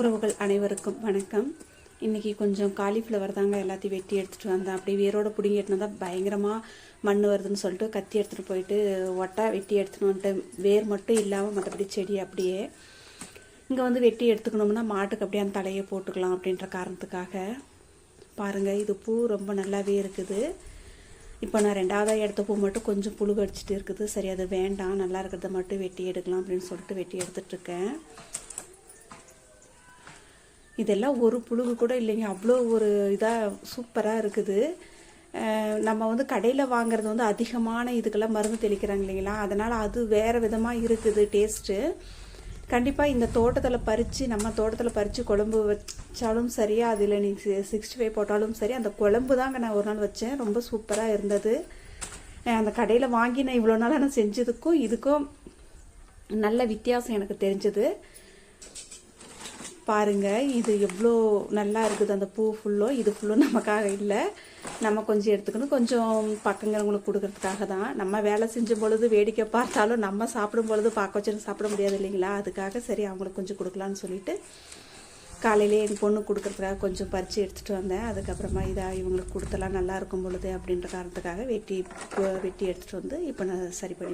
உறவுகள் அனைவருக்கும் வணக்கம். இன்றைக்கி கொஞ்சம் காலிஃப்ளவர் தாங்க எல்லாத்தையும் வெட்டி எடுத்துகிட்டு வந்தேன். அப்படியே வேரோட பிடிங்கி எடுத்துன்னு பயங்கரமாக மண் வருதுன்னு சொல்லிட்டு கத்தி எடுத்துகிட்டு போயிட்டு ஒட்டா வெட்டி எடுத்துன்னு வந்துட்டு வேர் மட்டும் இல்லாமல் மற்றபடி செடி அப்படியே இங்கே வந்து வெட்டி எடுத்துக்கணும்னா மாட்டுக்கு அப்படியே அந்த தலையை போட்டுக்கலாம் அப்படின்ற காரணத்துக்காக. பாருங்கள் இது பூ ரொம்ப நல்லாவே இருக்குது. இப்போ நான் ரெண்டாவதாக எடுத்த பூ மட்டும் கொஞ்சம் புழு கடிச்சிட்டு இருக்குது. சரி அது வேண்டாம் நல்லா இருக்கிறத மட்டும் வெட்டி எடுக்கலாம் அப்படின்னு சொல்லிட்டு வெட்டி எடுத்துகிட்ருக்கேன் இதெல்லாம் ஒரு புழுகு கூட இல்லைங்க. அவ்வளோ ஒரு இதாக சூப்பராக இருக்குது. நம்ம வந்து கடையில் வாங்குறது வந்து அதிகமான இதுக்கெல்லாம் மருந்து தெளிக்கிறாங்க இல்லைங்களா? அதனால் அது வேறு விதமாக இருக்குது டேஸ்ட்டு கண்டிப்பாக இந்த தோட்டத்தில் பறித்து நம்ம தோட்டத்தில் பறித்து குழம்பு வச்சாலும் சரி அதில் நீ சிக்ஸ்டி ஃபைவ் போட்டாலும் சரி அந்த குழம்பு தாங்க நான் ஒரு நாள் வச்சேன். ரொம்ப சூப்பராக இருந்தது. அந்த கடையில் வாங்கி நான் இவ்வளோ நாளாக நான் செஞ்சதுக்கும் இதுக்கும் நல்ல வித்தியாசம் எனக்கு தெரிஞ்சது. பாருங்க இது எவ்வளோ நல்லா இருக்குது அந்த பூ ஃபுல்லோ இது ஃபுல்லும் நமக்காக இல்லை. நம்ம கொஞ்சம் எடுத்துக்கணும். கொஞ்சம் பக்கங்கிறவங்களுக்கு கொடுக்கறதுக்காக தான். நம்ம வேலை செஞ்ச பொழுது வேடிக்கை பார்த்தாலும் நம்ம சாப்பிடும் பொழுது பார்க்க வச்சு சாப்பிட முடியாது இல்லைங்களா? அதுக்காக சரி அவங்களுக்கு கொஞ்சம் கொடுக்கலான்னு சொல்லிட்டு காலையிலே எங்கள் பொண்ணு கொடுக்குறதுக்காக கொஞ்சம் பறித்து எடுத்துகிட்டு வந்தேன். அதுக்கப்புறமா இதாக இவங்களுக்கு கொடுத்தலாம் நல்லா இருக்கும் பொழுது அப்படின்ற காரணத்துக்காக வெட்டி வெட்டி எடுத்துகிட்டு வந்து இப்போ நான் சரி பண்ணி